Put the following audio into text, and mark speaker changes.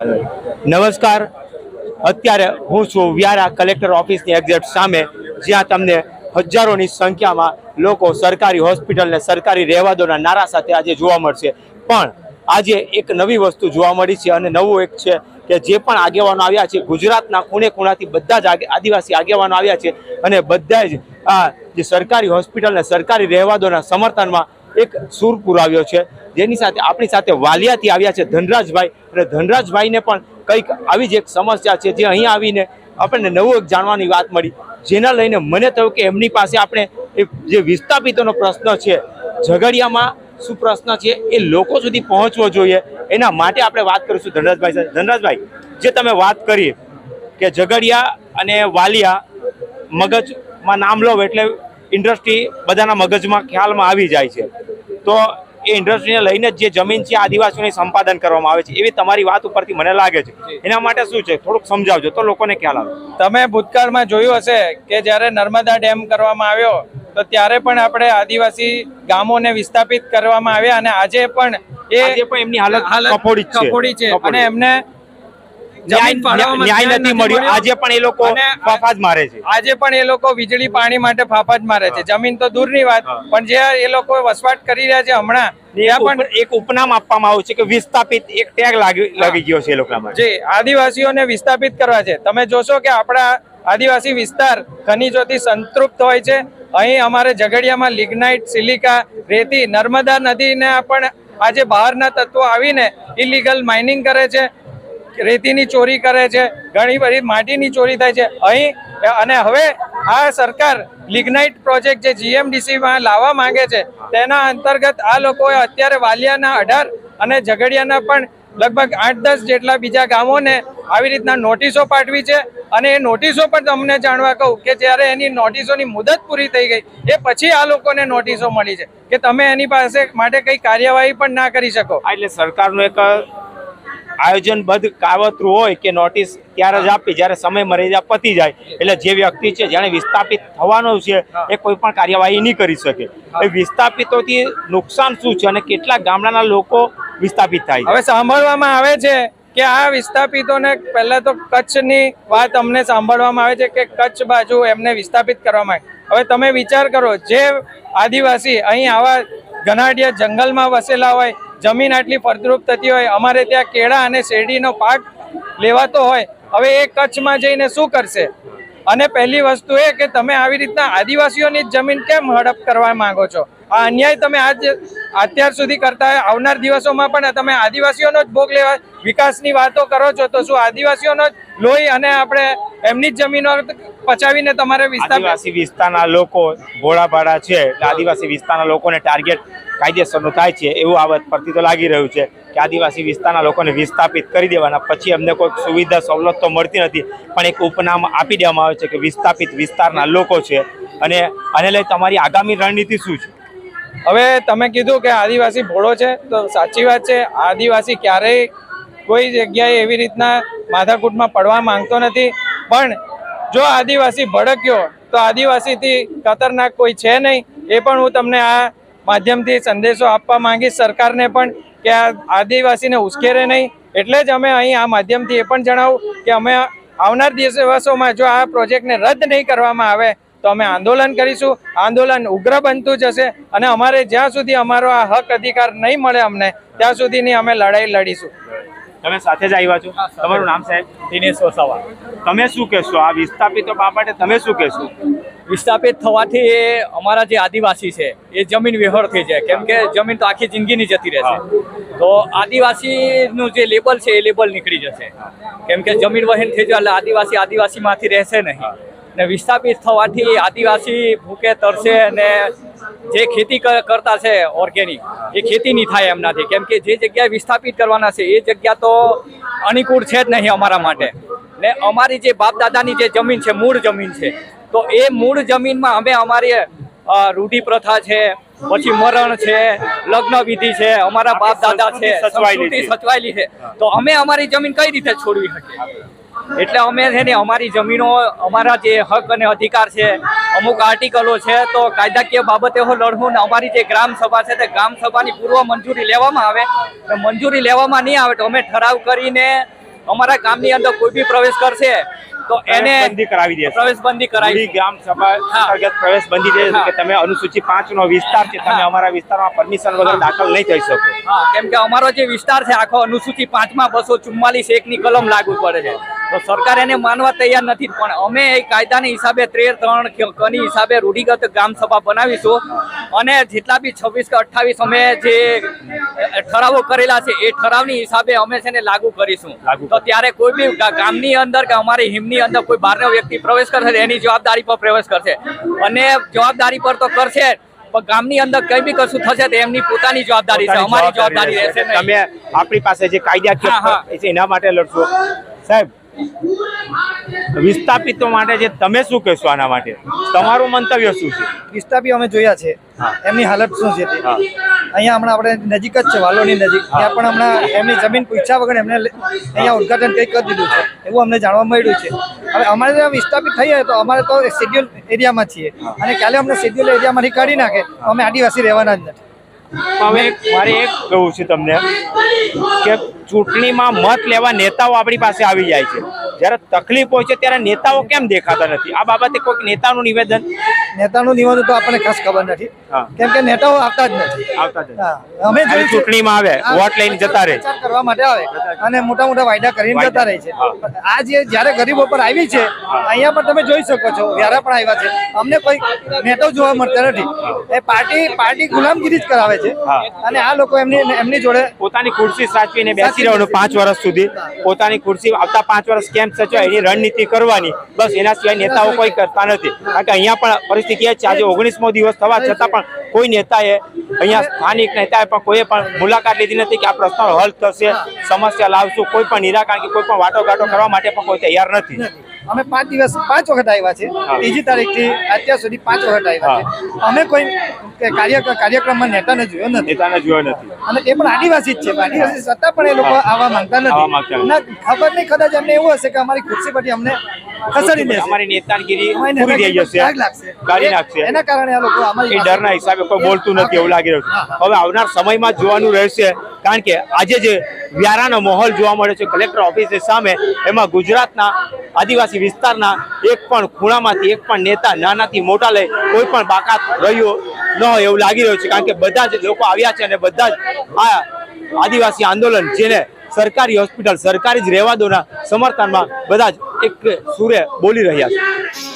Speaker 1: નમસ્કાર. અત્યારે હું છું વ્યારા કલેક્ટર ઓફિસની એક્ઝેટ સામે, જ્યાં તમને હજારોની સંખ્યામાં લોકો સરકારી હોસ્પિટલને સરકારી રહેવાદોના નારા સાથે આજે જોવા મળશે. પણ આજે એક નવી વસ્તુ જોવા મળી છે અને નવું એક છે કે જે પણ આગેવાનો આવ્યા છે, ગુજરાતના ખૂણે ખૂણાથી બધા જ આદિવાસી આગેવાનો આવ્યા છે અને બધા જ આ જે સરકારી હોસ્પિટલને સરકારી રહેવાદોના સમર્થનમાં એક સૂર પુરાવ્યો છે. જેની સાથે આપણી સાથે વાલિયાથી આવ્યા છે ધનરાજભાઈ. અને ધનરાજભાઈને પણ કંઈક આવી જ એક સમસ્યા છે જે અહીં આવીને આપણને નવું એક જાણવાની વાત મળી. જેના લઈને મને થયું કે એમની પાસે આપણે એ જે વિસ્થાપિતોનો પ્રશ્ન છે, ઝઘડિયામાં શું પ્રશ્ન છે, એ લોકો સુધી પહોંચવો જોઈએ. એના માટે આપણે વાત કરીશું ધનરાજભાઈ સાથે. ધનરાજભાઈ, જે તમે વાત કરી કે ઝઘડિયા અને વાલિયા મગજમાં નામ લો એટલે ઇન્ડસ્ટ્રી બધાના મગજમાં ખ્યાલમાં આવી જાય છે. તો એ ઇન્ડસ્ટ્રીને લઈને જ જમીન છે આદિવાસીઓને સંપાદન કરવામાં આવે છે. એવી તમારી વાત ઉપરથી મને લાગે છે. એના માટે શું છે? થોડુંક સમજાવજો. તો લોકોને ખ્યાલ આવે.
Speaker 2: તમે ભૂતકાળમાં જોયું હશે કે જ્યારે નર્મદા ડેમ કરવામાં આવ્યો તો ત્યારે પણ આપણે આદિવાસી ગામોને વિસ્થાપિત કરવામાં આવ્યા અને આજે પણ એ
Speaker 1: પણ એમની હાલત કફોડી છે.
Speaker 2: અને એમને
Speaker 1: ન્યાય નથી મળ્યો. આજે પણ એ લોકો ફાફા જ મારે છે.
Speaker 2: આજે પણ એ લોકો વીજળી પાણી માટે ફાફા જ મારે છે. જમીન તો દૂરની વાત પણ જે એ લોકો વસવાટ કરી રહ્યા છે હમણાં પણ
Speaker 1: એક ઉપનામ આપવામાં આવ્યું છે કે વિસ્થાપિત એક ટેગ લાગી લાગી ગયો છે એ લોકોના
Speaker 2: જે આદિવાસીઓને વિસ્થાપિત કરવા છે. તમે જોશો કે આપણા આદિવાસી વિસ્તાર ખનિજોથી સંતૃપ્ત હોય છે. અહીં અમારે ઝઘડિયામાં લિગ્નાઇટ સિલિકા રેતી નર્મદા નદીને પણ આજે બહારના તત્વો આવીને ઇલીગલ માઇનિંગ કરે છે. રેતીની ચોરી કરે છે, ઘણી બધી માટીની ચોરી થાય છે. અહીં, અને હવે આ સરકાર લિગ્નાઇટ પ્રોજેક્ટ જે જીએમડીસીમાં લાવવા માંગે છે, તેના અંતર્ગત આ લોકોએ અત્યારે વાલિયાના અઢાર અને ઝઘડિયાના પણ લગભગ આઠ દસ જેટલા બીજા ગામોને આવી રીતના નોટિસો પાઠવી છે. અને એ નોટિસો પણ તમને જાણવા કહું કે જ્યારે એની નોટિસોની મુદત પૂરી થઈ ગઈ, એ પછી આ લોકોને નોટિસો મળી છે કે તમે એની પાસે માટે કઈ કાર્યવાહી પણ ના કરી શકો.
Speaker 1: એટલે સરકારનું એક આયોજનબદ્ધ કાવતરું હોય કે નોટિસ ત્યારે જ આપી જ્યારે સમય મર્યાદા પતી જાય એટલે જે વ્યક્તિ છે જેને વિસ્થાપિત થવાનો છે એ કોઈ પણ કાર્યવાહી નહીં કરી શકે. એ વિસ્થાપિતોથી નુકસાન શું છે અને કેટલા ગામડાના લોકો વિસ્થાપિત થાય
Speaker 2: હવે સાંભળવામાં આવે છે કે આ વિસ્થાપિતોને પહેલા તો કચ્છની વાત અમને સાંભળવામાં આવે છે કે કચ્છ બાજુ એમને વિસ્થાપિત કરવામાં આવે. હવે તમે વિચાર કરો જે આદિવાસી અહીં આવા ઘનાડિયા જંગલમાં વસેલા હોય જમીન આટલી ફળદ્રુપ થતી હોય, અમારે ત્યાં કેળા અને શેરડીનો પાક લેવાતો હોય, હવે એ કચ્છમાં જઈને શું કરશે? અને પહેલી વસ્તુ એ કે તમે આવી રીતના આદિવાસીઓની જમીન કેમ હડપ કરવા માંગો છો? આ અન્યાય તમે આજ અત્યાર સુધી કરતા આવનાર દિવસોમાં પણ તમે આદિવાસીઓનો જ ભોગ લેવા, વિકાસની વાતો કરો છો, તો શું આદિવાસીઓનો જ લોહી અને આપણે એમની જ જમીનો પચાવીને તમારે વિસ્તાર
Speaker 1: આદિવાસી વિસ્તારના લોકો ભોળાભાડા છે આદિવાસી વિસ્તારના લોકોને ટાર્ગેટ કાયદેસરનું થાય છે એવું આ પરથી તો લાગી રહ્યું છે કે આદિવાસી વિસ્તારના લોકોને વિસ્થાપિત કરી દેવાના. પછી અમને કોઈ સુવિધા, સવલત તો મળતી નથી, પણ એક ઉપનામ આપી દેવામાં આવે છે કે વિસ્થાપિત વિસ્તારના લોકો છે. અને આને લઈ તમારી આગામી રણનીતિ શું છે?
Speaker 2: હવે તમે કીધું કે આદિવાસી ભોળો છે, તો સાચી વાત છે, આદિવાસી ક્યારેય કોઈ જગ્યાએ એવી રીતના માથાકૂટમાં પડવા માંગતો નથી. પણ જો આદિવાસી ભડક્યો, તો આદિવાસીથી ખતરનાક કોઈ છે નહીં, એ પણ હું તમને આ માધ્યમથી સંદેશો આપવા માંગીશ સરકારને પણ કે આ આદિવાસીને ઉશ્કેરે નહીં. એટલે જ અમે અહીં આ માધ્યમથી એ પણ જણાવું કે અમે આવનાર દિવસોમાં જો આ પ્રોજેક્ટને રદ નહીં કરવામાં આવે તો અમે આંદોલન કરીશું. આંદોલન ઉગ્ર બનતું જશે અને અમારે જ્યાં સુધી અમારો આ હક અધિકાર નહીં મળે અમને ત્યાં સુધીની અમે લડાઈ લડીશું.
Speaker 1: તમે સાથે જ આવ્યા છો? તમારું નામ સાહેબ?
Speaker 3: દિનેશ વસાવા.
Speaker 1: તમે શું કહેશો? આ વિસ્થાપિતો બાબતે તમે શું કહેશો?
Speaker 3: વિસ્થાપિત થવાથી એ અમારા જે આદિવાસી છે એ જમીન વિહોર થઈ જાય. કેમ કે જમીન તો આખી જિંદગીની જતી રહેશે. તો આદિવાસીનું જે લેબલ છે એ લેબલ નીકળી જશે. કેમ કે જમીન વહેન થઈ જાય એટલે આદિવાસી આદિવાસીમાંથી રહેશે નહીં. ને વિસ્થાપિત થવાથી આદિવાસી ભૂકે તરશે અને જે ખેતી કરતા છે ઓર્ગેનિક એ ખેતી નહીં થાય એમનાથી. કેમ કે જે જગ્યાએ વિસ્થાપિત કરવાના છે એ જગ્યા તો અનુકૂળ છે જ નહીં અમારા માટે. ને અમારી જે બાપ દાદાની જે જમીન છે મૂળ જમીન છે તો એ મૂળ જમીનમાં અમે અમારી રૂઢિ પ્રથા છે પછી મરણ છે લગ્ન વિધિ છે અમારા બાપ દાદા છે
Speaker 1: સંસ્કૃતિ સચવાયેલી છે.
Speaker 3: તો અમે અમારી જમીન કઈ રીતે છોડવી શકીએ? એટલે અમે છે ને અમારી જમીનો અમારા જે હક અને અધિકાર છે અમુક આર્ટિકલો છે તો કાયદાકીય બાબતે હું લડવું ને અમારી જે ગ્રામ સભા છે તે ગ્રામ સભાની પૂર્વ મંજૂરી લેવામાં આવે. મંજૂરી લેવામાં નહીં આવે તો અમે ઠરાવ કરીને અમારા ગામની અંદર કોઈ બી પ્રવેશ કરશે તો એને
Speaker 1: બંધી કરાવી દેશે.
Speaker 3: પ્રવેશબંધી કરાવી
Speaker 1: ગામ ગ્રામ સભા. અંતર્ગત પ્રવેશબંધી છે
Speaker 3: દે
Speaker 1: કે તમે અનુસૂચિ 5 નો વિસ્તાર છે તમે અમારા વિસ્તારમાં પરમિશન વગર દાખલ નહીં થઈ શકો.
Speaker 3: હા કેમ કે અમારો જે વિસ્તાર છે આખો અનુસૂચિ પાંચમાં બસો ચુમ્માલીસ એકની કલમ લાગુ પડે છે. તો સરકાર એને માનવા તૈયાર નથી પણ અમે એ કાયદાના હિસાબે ત્રેર ત્રણ કની હિસાબે રૂઢિગત ગ્રામ સભા બનાવીશું. અને જેટલા બી છવ્વીસ કે અઠ્ઠાવીસ અમે જે ઠરાવો કરેલા છે એ ઠરાવની હિસાબે અમે છે ને લાગુ કરીશું. તો ત્યારે કોઈ બી ગામની અંદર કે અમારી હિમની અંદર કોઈ બહારનો વ્યક્તિ પ્રવેશ કરશે એની જવાબદારી પર પ્રવેશ કરશે. અને જવાબદારી પર તો કરશે પણ ગામની અંદર કઈ બી કશું થશે તો એમની પોતાની જવાબદારી છે અમારી જવાબદારી
Speaker 1: રહેશે. તમે આપણી પાસે જે
Speaker 3: કાયદા.
Speaker 1: છે એના માટે લડશો. સાહેબ વિસ્થાપિતો માટે જે તમે શું કહેશો આના માટે? તમારું મંતવ્ય શું છે?
Speaker 4: વિસ્તાપી અમે જોયા છે. એમની હાલત શું છે અહીંયા હમણાં આપણે નજીક જ છે વાલોની નજીક. ત્યાં પણ હમણાં એમની જમીન પૂછ્યા વગર એમને અહીંયા ઉદઘાટન કંઈક કરી દીધું છે. એવું અમને જાણવા મળ્યું છે. હવે અમારે ત્યાં વિસ્થાપિત થઈ જાય તો અમારે તો શેડ્યુલ એરિયામાં છીએ. અને કાલે અમને શેડ્યુલ એરિયામાંથી કાઢી નાખે તો અમે આદિવાસી રહેવાના જ નથી.
Speaker 1: હવે મારે એક કહું છું તમને કે ચૂંટણીમાં મત લેવા નેતાઓ આપણી પાસે આવી જાય છે. જ્યારે તકલીફ હોય છે ત્યારે નેતાઓ કેમ દેખાતા નથી? આ બાબતે કોઈક નેતાનું નિવેદન?
Speaker 4: નેતાનું નિવેદન તો આપણને ખાસ ખબર નથી. કેમ કે નેતાઓ આવતા જ નથી.
Speaker 1: આવતા જ
Speaker 4: અમે
Speaker 1: ચૂંટણીમાં આવે વોટ લઈને જતા રહે.
Speaker 4: કરવા માટે આવે અને મોટા મોટા વાયદા કરીને જતા રહે છે. આ જે જ્યારે ગરીબો પર આવી છે અહીંયા પણ તમે જોઈ શકો છો વ્યારા પણ આવ્યા છે. અમને કોઈ નેતાઓ જોવા મળતા નથી. એ પાર્ટી પાર્ટી ગુલામગીરી જ કરાવે છે. અને આ લોકો એમની એમની જોડે
Speaker 1: પોતાની ખુરશી સાચવીને બેસી રહેવાનું પાંચ વર્ષ સુધી. પોતાની ખુરશી આવતા પાંચ વર્ષ કેમ સચવાય એની રણનીતિ કરવાની. બસ એના સિવાય નેતાઓ કોઈ કરતા નથી. કારણ કે અહીંયા પણ પરિસ્થિતિ એ છે. આજે ઓગણીસમો દિવસ થવા છતાં પણ કોઈ નેતાએ અહીંયા સ્થાનિક નેતાએ પણ કોઈએ પણ મુલાકાત લીધી નથી કે આ પ્રશ્નો હલ થશે, સમસ્યા લાવશું, કોઈ પણ નિરાકરણ કે કોઈ પણ વાટોઘાટો કરવા માટે પણ કોઈ તૈયાર નથી.
Speaker 4: અમે પાંચ દિવસ પાંચ વખત આવ્યા છે. ત્રીજી તારીખથી અત્યાર સુધી પાંચ વખત આવ્યા છે. અમે કોઈ કાર્ય કાર્યક્રમમાં નેતાને જોયો નથી.
Speaker 1: નેતાને જોયો નથી.
Speaker 4: અને એ પણ આદિવાસી જ છે. આદિવાસી છતાં પણ એ લોકો આવવા માંગતા નથી. ખબર નહીં કદાચ અમને એવું હશે કે અમારી ખુરશી પરથી અમને ખસેડી દેશે.
Speaker 1: અમારી નેતાગીરી પૂરી થઈ જશે. કાઢી નાખશે.
Speaker 4: એના કારણે આ લોકો અમારી
Speaker 1: ડરના હિસાબે કોઈ બોલતું નથી એવું લાગી રહ્યું છે. હવે આવનાર સમયમાં જોવાનું રહેશે કારણ કે આજે જે વ્યારાનો માહોલ જોવા મળે છે કલેક્ટર ઓફિસની સામે એમાં ગુજરાતના આદિવાસી વિસ્તારના એક પણ ખૂણામાંથી એક પણ નેતા નાનાથી મોટા લઈ કોઈ પણ બાકાત રહ્યો ન હોય એવું લાગી રહ્યું છે કારણ કે બધા જ લોકો આવ્યા છે અને બધા જ આ આદિવાસી આંદોલન જેને સરકારી હોસ્પિટલ સરકારી જ રહેવા દોના સમર્થનમાં બધા જ એક સુરે બોલી રહ્યા છે.